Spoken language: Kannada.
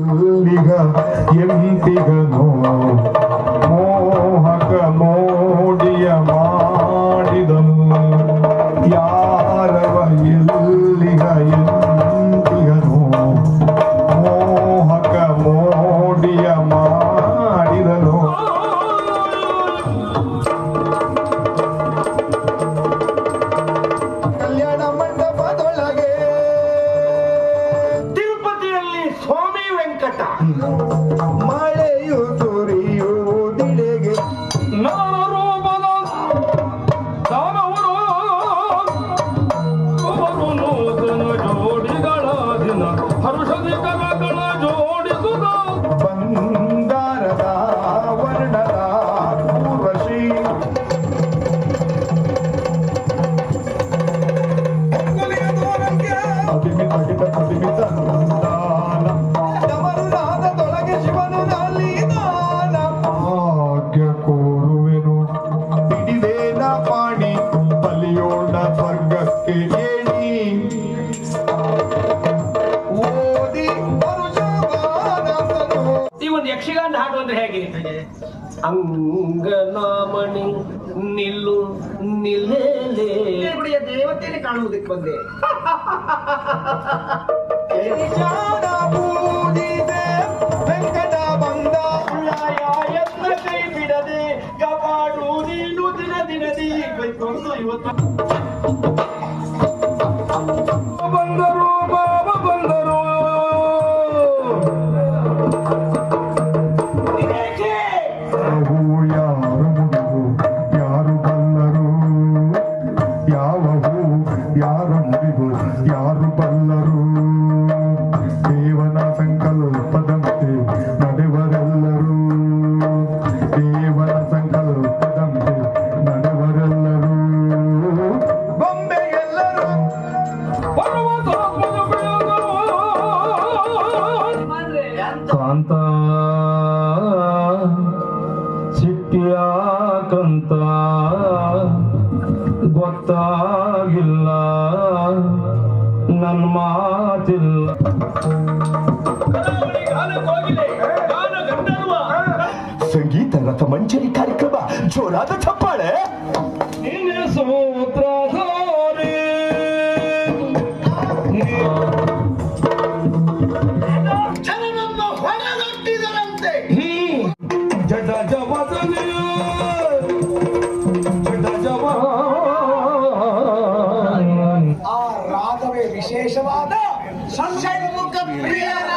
ಅಲ್ಲಿಗ Thank you. ಯಕ್ಷಗಾನ ಹಾಡು ಅಂದ್ರೆ ಹೇಗೆ? ಅಂಗನಾಮಣಿ ನಿಲ್ಲು ನಿಲ್ಲೇ ದೇವಡಿಯ ದೇವತೆಯಲ್ಲಿ ಕಾಣುವುದಕ್ಕೆ ಬಂದೆ. ವೆಂಕಟ ಬಂದ ಯತ್ನ ಕೈ ಬಿಡದೆ ಕಾಪಾಡು ನೀನು ದಿನ ದಿನದಿ. ಇವತ್ತು. ಬಂದರು ಬಾಬಾ ಕಾಂತ. ಸಿಟ್ಟಿಯಾಕಂತ ಗೊತ್ತಾಗಿಲ್ಲ. ನನ್ನ ಮಾತಿಲ್ಲ. ಸಂಗೀತ ರಥ ಮಂಜರಿ ಕಾರ್ಯಕ್ರಮ ಜೋರಾದ ಚಪ್ಪಾಳೆ. ಆ ರಾಗವೇ ವಿಶೇಷವಾದ ಸಂಶಯ ಮುಖ ಪ್ರಿಯರ